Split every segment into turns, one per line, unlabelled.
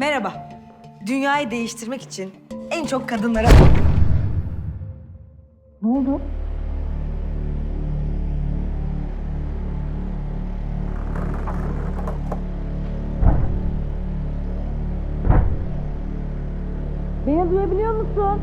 Merhaba. Dünyayı değiştirmek için en çok kadınlara... Ne oldu? Beni duyabiliyor musun?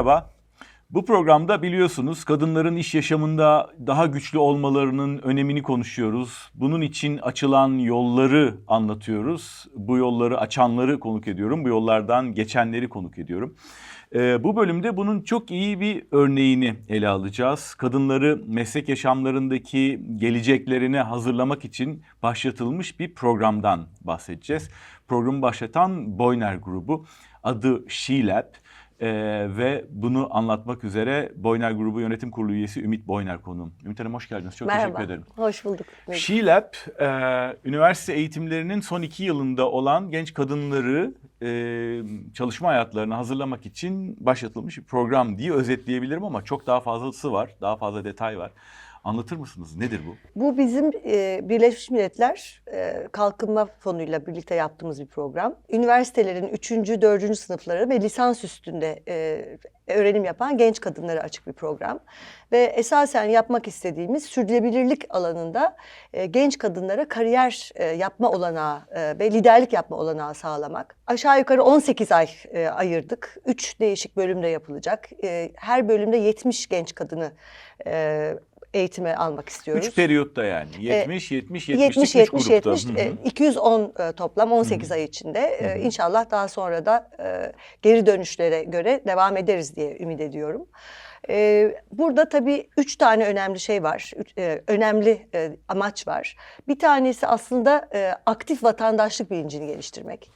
Merhaba. Bu programda biliyorsunuz kadınların iş yaşamında daha güçlü olmalarının önemini konuşuyoruz. Bunun için açılan yolları anlatıyoruz. Bu yolları açanları konuk ediyorum. Bu yollardan geçenleri konuk ediyorum. Ee, bu bölümde bunun çok iyi bir örneğini ele alacağız. Kadınları meslek yaşamlarındaki geleceklerine hazırlamak için başlatılmış bir programdan bahsedeceğiz. Programı başlatan Boyner grubu adı She Lab. Ee, ve bunu anlatmak üzere Boyner Grubu Yönetim Kurulu üyesi Ümit Boyner konuğum. Ümit Hanım hoş geldiniz. Çok
Merhaba.
teşekkür ederim.
Hoş bulduk.
She Lab, e, üniversite eğitimlerinin son iki yılında olan genç kadınları e, çalışma hayatlarına hazırlamak için başlatılmış bir program diye özetleyebilirim ama çok daha fazlası var, daha fazla detay var. Anlatır mısınız? Nedir bu?
Bu bizim e, Birleşmiş Milletler e, Kalkınma Fonu'yla birlikte yaptığımız bir program. Üniversitelerin 3. 4. sınıfları ve lisans üstünde e, öğrenim yapan genç kadınlara açık bir program. Ve esasen yapmak istediğimiz sürdürülebilirlik alanında e, genç kadınlara kariyer e, yapma olanağı e, ve liderlik yapma olanağı sağlamak. Aşağı yukarı 18 ay e, ayırdık. 3 değişik bölümde yapılacak. E, her bölümde 70 genç kadını e, eğitime almak istiyoruz.
Üç periyotta yani. 70, 70, 70,
70
üç
70
grupta.
70
Hı hı.
e, 210 e, toplam 18 ay içinde E, inşallah daha sonra da e, geri dönüşlere göre devam ederiz diye ümit ediyorum. E, Burada tabii üç tane önemli şey var, üç, e, önemli e, amaç var. Bir tanesi aslında e, aktif vatandaşlık bilincini geliştirmek.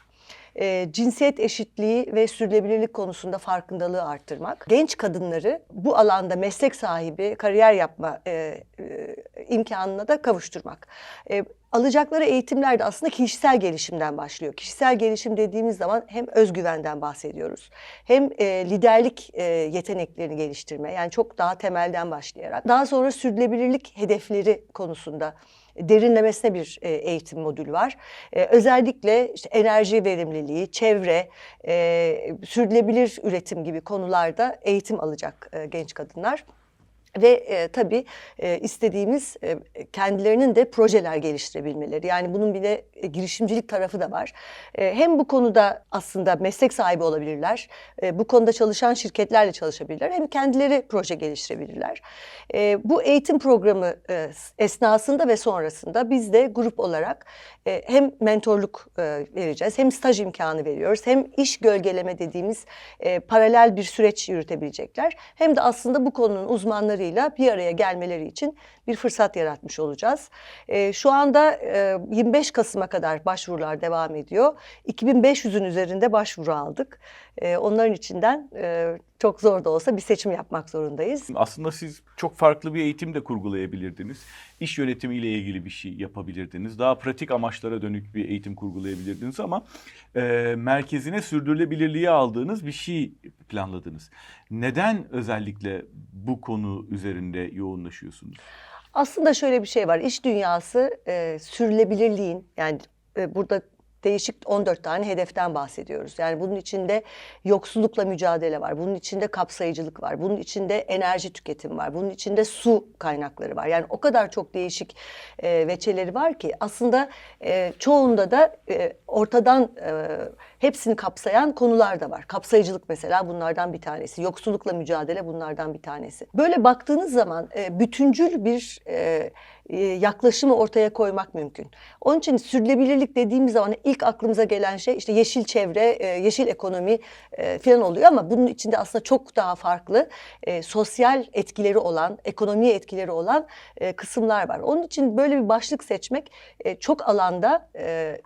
E, cinsiyet eşitliği ve sürdürülebilirlik konusunda farkındalığı arttırmak. Genç kadınları bu alanda meslek sahibi, kariyer yapma e, e, imkanına da kavuşturmak. E, alacakları eğitimler de aslında kişisel gelişimden başlıyor. Kişisel gelişim dediğimiz zaman hem özgüvenden bahsediyoruz, hem e, liderlik e, yeteneklerini geliştirme, yani çok daha temelden başlayarak. Daha sonra sürdürülebilirlik hedefleri konusunda derinlemesine bir e, eğitim modülü var. E, özellikle işte enerji verimliliği, çevre, e, sürdürülebilir üretim gibi konularda eğitim alacak e, genç kadınlar. Ve e, tabii e, istediğimiz e, kendilerinin de projeler geliştirebilmeleri. Yani bunun bir de e, girişimcilik tarafı da var. E, hem bu konuda aslında meslek sahibi olabilirler, e, bu konuda çalışan şirketlerle çalışabilirler, hem kendileri proje geliştirebilirler. E, bu eğitim programı e, esnasında ve sonrasında biz de grup olarak e, hem mentorluk e, vereceğiz, hem staj imkanı veriyoruz, hem iş gölgeleme dediğimiz e, paralel bir süreç yürütebilecekler. Hem de aslında bu konunun uzmanlarıyla bir araya gelmeleri için bir fırsat yaratmış olacağız. E, şu anda e, 25 Kasım'a kadar başvurular devam ediyor. 2500'ün üzerinde başvuru aldık. E, onların içinden e, çok zor da olsa bir seçim yapmak zorundayız.
Aslında siz çok farklı bir eğitim de kurgulayabilirdiniz. İş yönetimiyle ilgili bir şey yapabilirdiniz. Daha pratik amaçlara dönük bir eğitim kurgulayabilirdiniz ama e, merkezine sürdürülebilirliği aldığınız bir şey planladınız. Neden özellikle bu konu üzerinde yoğunlaşıyorsunuz?
Aslında şöyle bir şey var. İş dünyası e, sürülebilirliğin yani e, burada değişik 14 tane hedeften bahsediyoruz. Yani bunun içinde yoksullukla mücadele var. Bunun içinde kapsayıcılık var. Bunun içinde enerji tüketimi var. Bunun içinde su kaynakları var. Yani o kadar çok değişik e, veçeleri var ki aslında e, çoğunda da e, ortadan e, hepsini kapsayan konular da var. Kapsayıcılık mesela bunlardan bir tanesi. Yoksullukla mücadele bunlardan bir tanesi. Böyle baktığınız zaman e, bütüncül bir e, yaklaşımı ortaya koymak mümkün. Onun için sürdürülebilirlik dediğimiz zaman ilk aklımıza gelen şey işte yeşil çevre, e, yeşil ekonomi e, falan oluyor ama bunun içinde aslında çok daha farklı e, sosyal etkileri olan, ekonomiye etkileri olan e, kısımlar var. Onun için böyle bir başlık seçmek e, çok alanda e, e,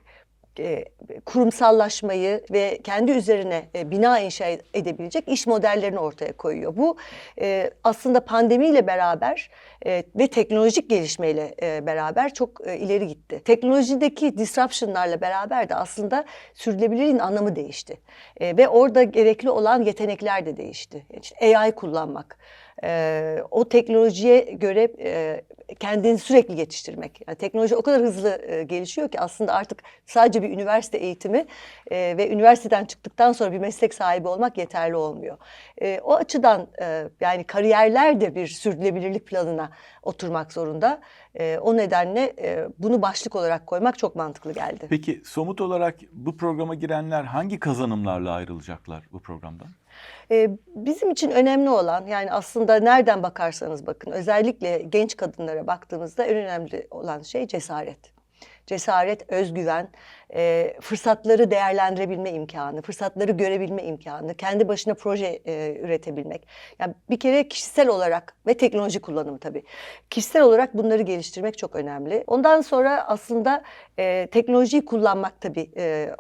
kurumsallaşmayı ve kendi üzerine e, bina inşa edebilecek iş modellerini ortaya koyuyor. Bu e, aslında pandemiyle beraber e, ve teknolojik gelişmeyle e, beraber çok e, ileri gitti. Teknolojideki disruption'larla beraber de aslında sürdürülebilirliğin anlamı değişti. E, ve orada gerekli olan yetenekler de değişti. İşte AI kullanmak, e, o teknolojiye göre e, kendini sürekli yetiştirmek. Yani teknoloji o kadar hızlı e, gelişiyor ki aslında artık sadece bir üniversite eğitimi e, ve üniversiteden çıktıktan sonra bir meslek sahibi olmak yeterli olmuyor. E, o açıdan e, yani kariyerler de bir sürdürülebilirlik planına oturmak zorunda. E, o nedenle e, bunu başlık olarak koymak çok mantıklı geldi.
Peki somut olarak bu programa girenler hangi kazanımlarla ayrılacaklar bu programdan?
Ee, bizim için önemli olan yani aslında nereden bakarsanız bakın özellikle genç kadınlara baktığımızda en önemli olan şey cesaret. Cesaret, özgüven, e, fırsatları değerlendirebilme imkanı, fırsatları görebilme imkanı, kendi başına proje e, üretebilmek. Yani bir kere kişisel olarak ve teknoloji kullanımı tabii. Kişisel olarak bunları geliştirmek çok önemli. Ondan sonra aslında e, teknolojiyi kullanmak tabii e,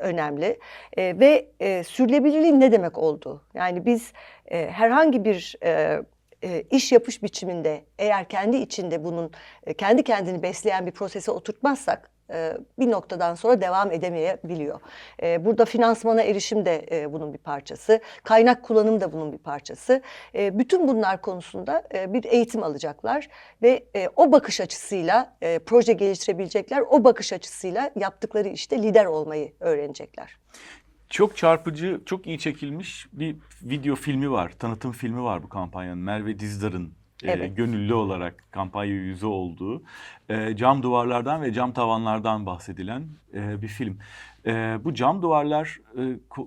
önemli. E, ve e, sürdürülebilirliğin ne demek olduğu. Yani biz e, herhangi bir e, e, iş yapış biçiminde eğer kendi içinde bunun e, kendi kendini besleyen bir prosese oturtmazsak e, bir noktadan sonra devam edemeyebiliyor. E, Burada finansmana erişim de e, bunun bir parçası, kaynak kullanım da bunun bir parçası. E, Bütün bunlar konusunda e, bir eğitim alacaklar ve e, o bakış açısıyla e, proje geliştirebilecekler, o bakış açısıyla yaptıkları işte lider olmayı öğrenecekler.
Çok çarpıcı, çok iyi çekilmiş bir video filmi var, tanıtım filmi var bu kampanyanın. Merve Dizdar'ın e,
Evet.
gönüllü olarak kampanya yüzü olduğu, e, cam duvarlardan ve cam tavanlardan bahsedilen e, bir film. E, bu cam duvarlar e,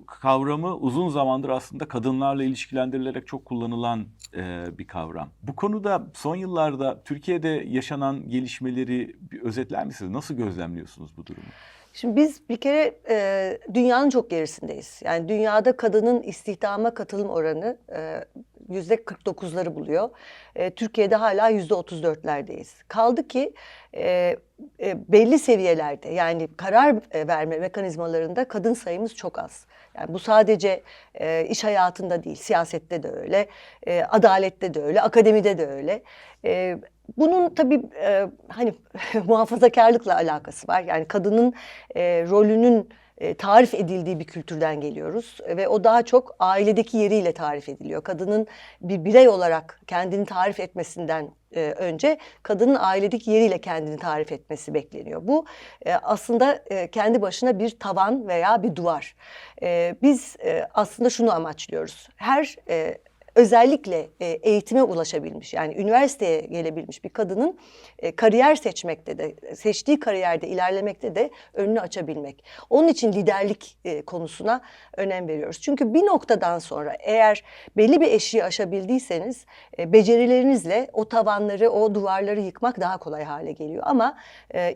kavramı uzun zamandır aslında kadınlarla ilişkilendirilerek çok kullanılan e, bir kavram. Bu konuda son yıllarda Türkiye'de yaşanan gelişmeleri özetler misiniz? Nasıl gözlemliyorsunuz bu durumu?
Şimdi biz bir kere e, dünyanın çok gerisindeyiz. Yani dünyada kadının istihdama katılım oranı e, yüzde 49'ları buluyor. E, Türkiye'de hala yüzde 34'lerdeyiz. Kaldı ki e, e, belli seviyelerde yani karar e, verme mekanizmalarında kadın sayımız çok az. Yani bu sadece e, iş hayatında değil, siyasette de öyle, e, adalette de öyle, akademide de öyle. E, bunun tabii e, hani muhafazakarlıkla alakası var. Yani kadının e, rolünün e, tarif edildiği bir kültürden geliyoruz ve o daha çok ailedeki yeriyle tarif ediliyor. Kadının bir birey olarak kendini tarif etmesinden e, önce kadının ailedeki yeriyle kendini tarif etmesi bekleniyor. Bu e, aslında e, kendi başına bir tavan veya bir duvar. E, biz e, aslında şunu amaçlıyoruz. Her e, özellikle e, eğitime ulaşabilmiş yani üniversiteye gelebilmiş bir kadının e, kariyer seçmekte de seçtiği kariyerde ilerlemekte de önünü açabilmek. Onun için liderlik e, konusuna önem veriyoruz. Çünkü bir noktadan sonra eğer belli bir eşiği aşabildiyseniz becerilerinizle o tavanları, o duvarları yıkmak daha kolay hale geliyor. Ama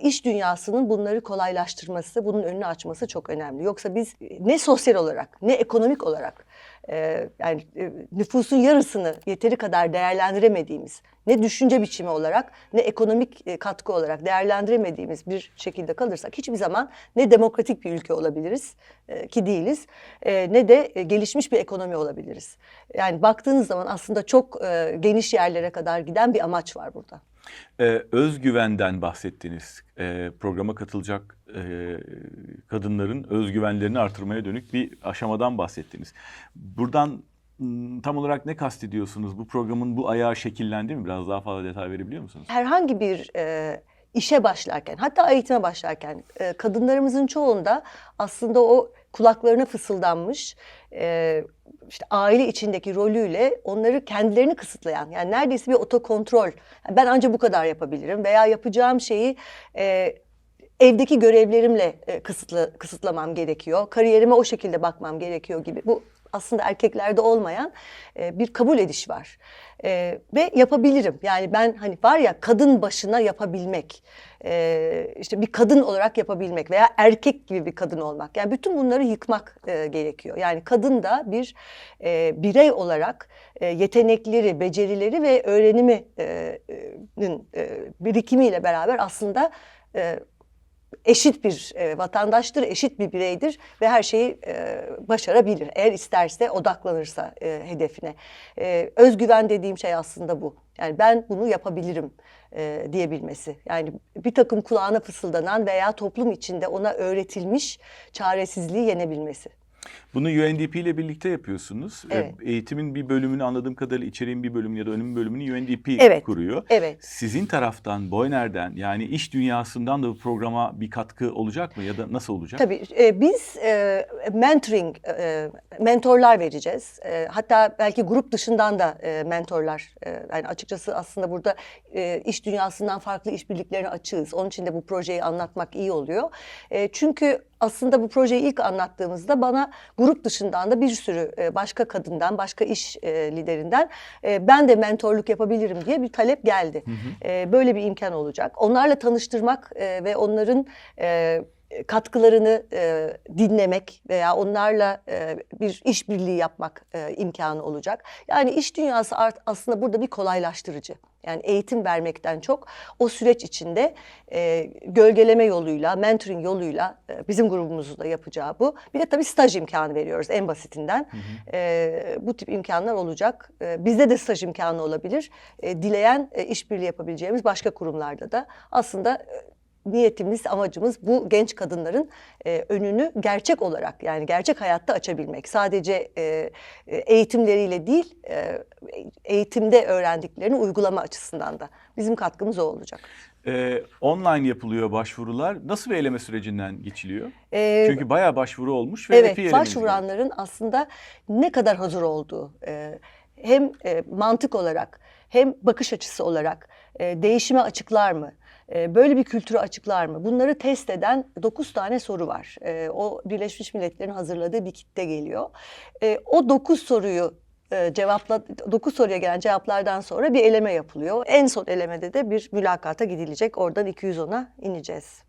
iş dünyasının bunları kolaylaştırması, bunun önünü açması çok önemli. Yoksa biz ne sosyal olarak ne ekonomik olarak e, yani e, nüfusun yarısını yeteri kadar değerlendiremediğimiz ne düşünce biçimi olarak ne ekonomik e, katkı olarak değerlendiremediğimiz bir şekilde kalırsak hiçbir zaman ne demokratik bir ülke olabiliriz e, ki değiliz e, ne de e, gelişmiş bir ekonomi olabiliriz. Yani baktığınız zaman aslında çok e, geniş yerlere kadar giden bir amaç var burada.
Ee, özgüvenden bahsettiniz. Ee, programa katılacak e, kadınların özgüvenlerini artırmaya dönük bir aşamadan bahsettiniz. Buradan m, tam olarak ne kastediyorsunuz? Bu programın bu ayağı şekillendi mi? Biraz daha fazla detay verebiliyor musunuz?
herhangi bir e, işe başlarken hatta eğitime başlarken e, kadınlarımızın çoğunda aslında o kulaklarına fısıldanmış e, işte aile içindeki rolüyle onları kendilerini kısıtlayan yani neredeyse bir otokontrol Yani ben ancak bu kadar yapabilirim veya yapacağım şeyi e, evdeki görevlerimle e, kısıtla, kısıtlamam gerekiyor kariyerime o şekilde bakmam gerekiyor gibi. Bu aslında erkeklerde olmayan e, bir kabul ediş var. E, ve yapabilirim. Yani ben hani var ya kadın başına yapabilmek, e, işte bir kadın olarak yapabilmek veya erkek gibi bir kadın olmak. Yani bütün bunları yıkmak e, gerekiyor. Yani kadın da bir e, birey olarak e, yetenekleri, becerileri ve öğrenimi e, e, birikimiyle beraber aslında e, eşit bir e, vatandaştır, eşit bir bireydir ve her şeyi e, başarabilir. Eğer isterse, odaklanırsa e, hedefine. E, özgüven dediğim şey aslında bu. Yani ben bunu yapabilirim e, diyebilmesi. Yani bir takım kulağına fısıldanan veya toplum içinde ona öğretilmiş çaresizliği yenebilmesi.
Bunu UNDP ile birlikte yapıyorsunuz.
Evet.
Eğitimin bir bölümünü anladığım kadarıyla içeriğin bir bölümünü ya da önüm bölümünü UNDP
Evet.
kuruyor.
Evet.
Sizin taraftan, Boyner'den yani iş dünyasından da bu programa bir katkı olacak mı ya da nasıl olacak?
Tabii e, biz e, mentoring, e, mentorlar vereceğiz. E, hatta belki grup dışından da e, mentorlar. E, yani açıkçası aslında burada e, iş dünyasından farklı işbirliklerine açığız. Onun için de bu projeyi anlatmak iyi oluyor. E, çünkü aslında bu projeyi ilk anlattığımızda bana grup dışından da bir sürü e, başka kadından, başka iş e, liderinden e, ben de mentorluk yapabilirim diye bir talep geldi. E, böyle bir imkan olacak. Onlarla tanıştırmak ve onların katkılarını e, dinlemek veya onlarla e, bir işbirliği yapmak e, imkanı olacak. Yani iş dünyası art, aslında burada bir kolaylaştırıcı. Yani eğitim vermekten çok o süreç içinde e, gölgeleme yoluyla, mentoring yoluyla e, bizim grubumuzun da yapacağı bu. Bir de tabii staj imkanı veriyoruz en basitinden. E, bu tip imkanlar olacak. E, bizde de staj imkanı olabilir. E, dileyen e, işbirliği yapabileceğimiz başka kurumlarda da aslında e, niyetimiz, amacımız bu genç kadınların e, önünü gerçek olarak yani gerçek hayatta açabilmek. Sadece e, e, eğitimleriyle değil, e, eğitimde öğrendiklerini uygulama açısından da bizim katkımız o olacak.
Ee, online yapılıyor başvurular. Nasıl bir eleme sürecinden geçiliyor?
E,
Çünkü bayağı başvuru olmuş ve
Evet, başvuranların aslında ne kadar hazır olduğu e, hem e, mantık olarak hem bakış açısı olarak e, değişime açıklar mı? E, böyle bir kültürü açıklar mı? Bunları test eden 9 tane soru var. E, o Birleşmiş Milletler'in hazırladığı bir kitle geliyor. E, o 9 soruyu e, cevapla 9 soruya gelen cevaplardan sonra bir eleme yapılıyor. En son elemede de bir mülakata gidilecek. Oradan 210'a ineceğiz.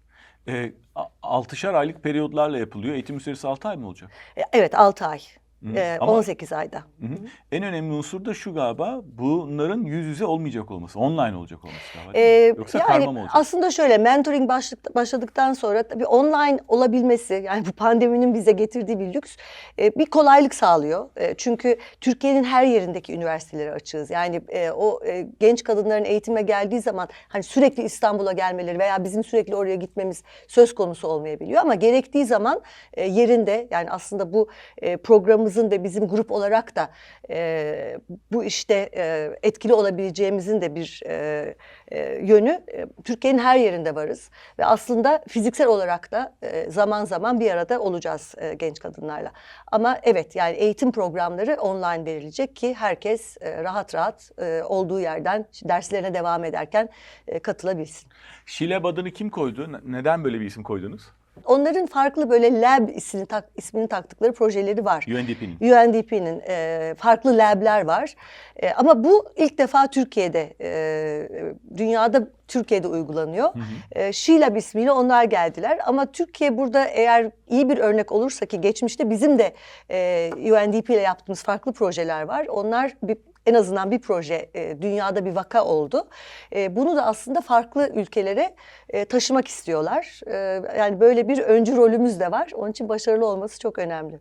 Ee, a- altışar aylık periyodlarla yapılıyor. Eğitim süresi 6 ay mı olacak?
E, Evet 6 ay.
Hı,
E,
ama-
18 ayda.
Hı hı. En önemli unsur da şu galiba bunların yüz yüze olmayacak olması, online olacak olması galiba.
Ee,
Yoksa
yani
karma olacak?
aslında şöyle mentoring başlık, başladıktan sonra tabii online olabilmesi yani bu pandeminin bize getirdiği bir lüks e, bir kolaylık sağlıyor. E, çünkü Türkiye'nin her yerindeki üniversiteleri açığız. Yani e, o e, genç kadınların eğitime geldiği zaman hani sürekli İstanbul'a gelmeleri veya bizim sürekli oraya gitmemiz söz konusu olmayabiliyor ama gerektiği zaman e, yerinde yani aslında bu e, programımızın ve bizim grup olarak da e, bu işte e, etkili olabileceğimizin de bir e, e, yönü e, Türkiye'nin her yerinde varız ve aslında fiziksel olarak da e, zaman zaman bir arada olacağız e, genç kadınlarla. Ama evet yani eğitim programları online verilecek ki herkes e, rahat rahat e, olduğu yerden derslerine devam ederken e, katılabilsin.
Şileb adını kim koydu? Ne- Neden böyle bir isim koydunuz?
Onların farklı böyle lab ismini, tak, ismini taktıkları projeleri var.
UNDP'nin.
UNDP'nin e, farklı labler var. E, ama bu ilk defa Türkiye'de, e, dünyada Türkiye'de uygulanıyor. E, Şilab ismiyle onlar geldiler. Ama Türkiye burada eğer iyi bir örnek olursa ki geçmişte bizim de e, UNDP ile yaptığımız farklı projeler var. Onlar bir en azından bir proje e, dünyada bir vaka oldu. E, bunu da aslında farklı ülkelere e, taşımak istiyorlar. E, yani böyle bir öncü rolümüz de var. Onun için başarılı olması çok önemli.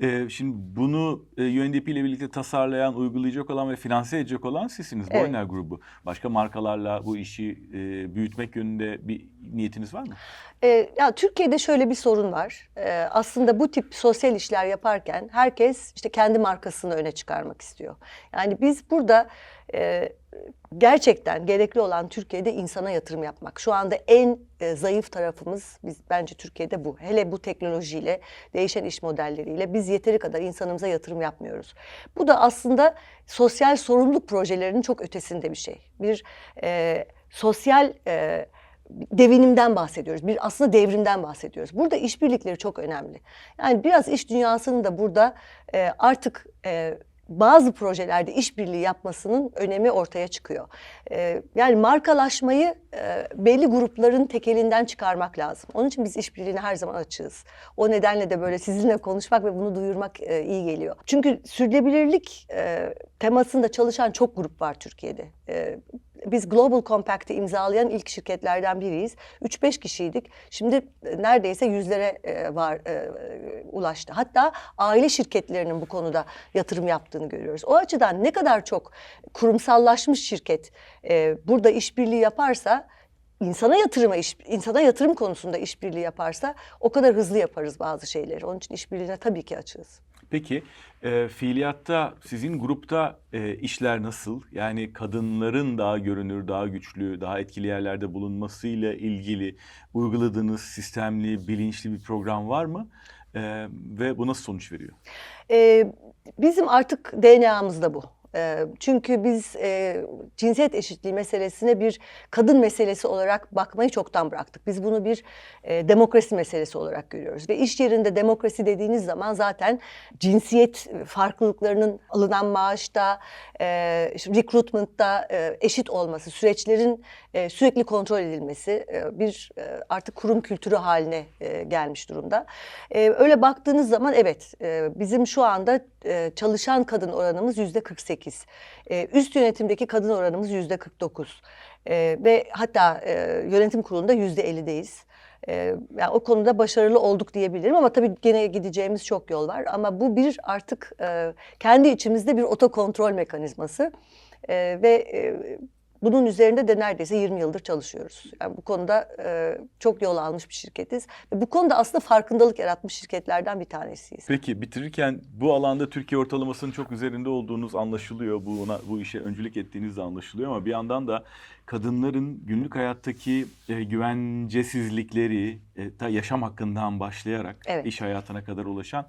Ee, şimdi bunu e, UNDP ile birlikte tasarlayan, uygulayacak olan ve finanse edecek olan sizsiniz.
Evet.
Boyner grubu. Başka markalarla bu işi e, büyütmek yönünde bir niyetiniz var mı?
Ee, ya Türkiye'de şöyle bir sorun var. Ee, aslında bu tip sosyal işler yaparken herkes işte kendi markasını öne çıkarmak istiyor. Yani biz burada e, gerçekten gerekli olan Türkiye'de insana yatırım yapmak. Şu anda en e, zayıf tarafımız biz bence Türkiye'de bu. Hele bu teknolojiyle, değişen iş modelleriyle biz yeteri kadar insanımıza yatırım yapmıyoruz. Bu da aslında sosyal sorumluluk projelerinin çok ötesinde bir şey. Bir e, sosyal e, devinimden bahsediyoruz. Bir aslında devrimden bahsediyoruz. Burada işbirlikleri çok önemli. Yani biraz iş dünyasının da burada e, artık e, bazı projelerde işbirliği yapmasının önemi ortaya çıkıyor. E, yani markalaşmayı e, belli grupların tekelinden çıkarmak lazım. Onun için biz işbirliğine her zaman açığız. O nedenle de böyle sizinle konuşmak ve bunu duyurmak e, iyi geliyor. Çünkü sürdürülebilirlik e, temasında çalışan çok grup var Türkiye'de. E, biz Global Compact'i imzalayan ilk şirketlerden biriyiz. 3-5 kişiydik. Şimdi e, neredeyse yüzlere e, var e, ulaştı. Hatta aile şirketlerinin bu konuda yatırım yaptığını görüyoruz. O açıdan ne kadar çok kurumsallaşmış şirket e, burada işbirliği yaparsa insana yatırıma iş, insana yatırım konusunda işbirliği yaparsa o kadar hızlı yaparız bazı şeyleri. Onun için işbirliğine tabii ki açığız.
Peki e, fiiliyatta sizin grupta e, işler nasıl? Yani kadınların daha görünür, daha güçlü, daha etkili yerlerde bulunmasıyla ilgili uyguladığınız sistemli, bilinçli bir program var mı? E, ve bu nasıl sonuç veriyor?
Ee, bizim artık DNA'mızda bu. Ee, çünkü biz e, cinsiyet eşitliği meselesine bir kadın meselesi olarak bakmayı çoktan bıraktık. Biz bunu bir e, demokrasi meselesi olarak görüyoruz. Ve iş yerinde demokrasi dediğiniz zaman zaten cinsiyet farklılıklarının alınan maaşta, e, recruitment'ta eşit olması, süreçlerin sürekli kontrol edilmesi bir artık kurum kültürü haline gelmiş durumda. Öyle baktığınız zaman evet bizim şu anda çalışan kadın oranımız yüzde 48. E, üst yönetimdeki kadın oranımız yüzde 49. E, ve hatta e, yönetim kurulunda yüzde 50'deyiz. E, yani o konuda başarılı olduk diyebilirim ama tabii gene gideceğimiz çok yol var. Ama bu bir artık e, kendi içimizde bir otokontrol mekanizması E, ve e, bunun üzerinde de neredeyse 20 yıldır çalışıyoruz. Yani bu konuda e, çok yol almış bir şirketiz. Ve bu konuda aslında farkındalık yaratmış şirketlerden bir tanesiyiz.
Peki bitirirken bu alanda Türkiye ortalamasının çok üzerinde olduğunuz anlaşılıyor. Bu ona, bu işe öncülük ettiğiniz de anlaşılıyor ama bir yandan da kadınların günlük hayattaki e, güvencesizlikleri, e, ta yaşam hakkından başlayarak
Evet.
iş hayatına kadar ulaşan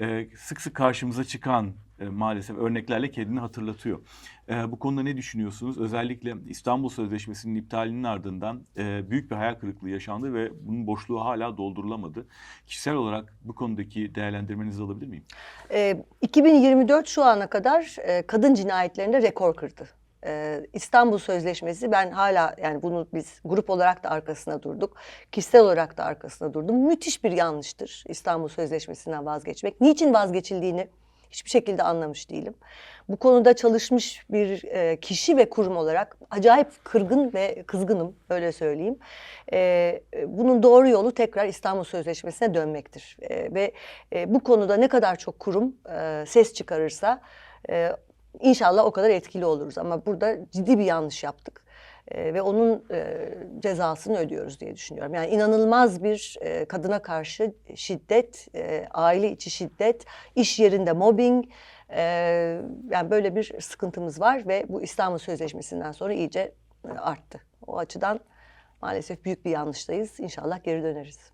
e, sık sık karşımıza çıkan e, maalesef örneklerle kendini hatırlatıyor. E, bu konuda ne düşünüyorsunuz? Özellikle İstanbul Sözleşmesi'nin iptalinin ardından e, büyük bir hayal kırıklığı yaşandı ve bunun boşluğu hala doldurulamadı. Kişisel olarak bu konudaki değerlendirmenizi alabilir miyim?
E, 2024 şu ana kadar e, kadın cinayetlerinde rekor kırdı. E, İstanbul Sözleşmesi ben hala yani bunu biz grup olarak da arkasına durduk. Kişisel olarak da arkasına durdum. Müthiş bir yanlıştır İstanbul Sözleşmesi'nden vazgeçmek. Niçin vazgeçildiğini hiçbir şekilde anlamış değilim. Bu konuda çalışmış bir e, kişi ve kurum olarak acayip kırgın ve kızgınım öyle söyleyeyim. E, bunun doğru yolu tekrar İstanbul Sözleşmesi'ne dönmektir. Ve bu konuda ne kadar çok kurum ses çıkarırsa inşallah o kadar etkili oluruz. Ama burada ciddi bir yanlış yaptık. E, ve onun e, cezasını ödüyoruz diye düşünüyorum. Yani inanılmaz bir e, kadına karşı şiddet, e, aile içi şiddet, iş yerinde mobbing, e, yani böyle bir sıkıntımız var ve bu İstanbul Sözleşmesi'nden sonra iyice e, arttı. O açıdan maalesef büyük bir yanlıştayız. İnşallah geri döneriz.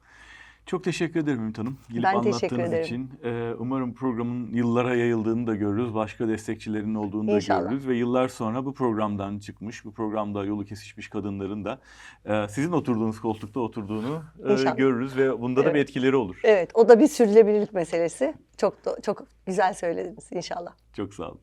Çok teşekkür ederim Ümit Hanım. Gelip
Ben
anlattığınız
ederim.
için. Ee, umarım programın yıllara yayıldığını da görürüz. Başka destekçilerin olduğunu da
İnşallah.
görürüz. Ve yıllar sonra bu programdan çıkmış, bu programda yolu kesişmiş kadınların da e, sizin oturduğunuz koltukta oturduğunu e, görürüz. Ve bunda da bir
Evet.
etkileri olur.
Evet, o da bir sürdürülebilirlik meselesi. Çok da, çok güzel söylediniz inşallah.
Çok sağ olun.